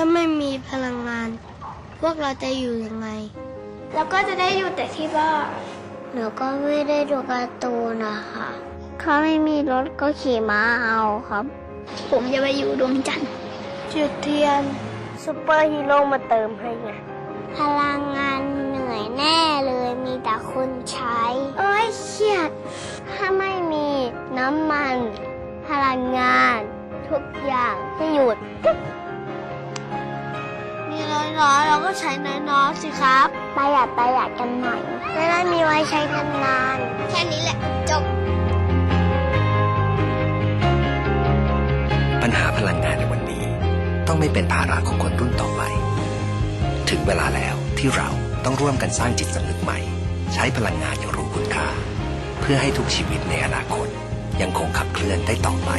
ถ้าไม่มีพลังงาน พวกเราจะอยู่ยังไง แล้วก็จะได้อยู่แต่ที่บ้านหนูก็ไม่ได้ดูการ์ตูนนะคะถ้าไม่มีรถก็ขี่ม้าเอาครับ ผมจะไปอยู่ดวงจันทร์จุดเทียนซูเปอร์ฮีโร่มาเติมให้ไงพลังงานเหนื่อยแน่เลยมีแต่คนใช้ เอ้ยเฉียด ถ้าไม่มีน้ำมัน พลังงาน ทุกอย่างจะหยุดมี น้อยๆ เราก็ใช้น้อยๆสิครับ ประหยัดประหยัดกันหน่อยจะได้มีไว้ใช้นานๆ แค่นี้แหละจบ ปัญหาพลังงานในวันนี้ ต้องไม่เป็นภาระของคนรุ่นต่อไป ถึงเวลาแล้วที่เราต้องร่วมกันสร้างจิตสำนึกใหม่ ใช้พลังงานอย่างรู้คุณค่า เพื่อให้ทุกชีวิตในอนาคต ยังคงขับเคลื่อนได้ต่อไป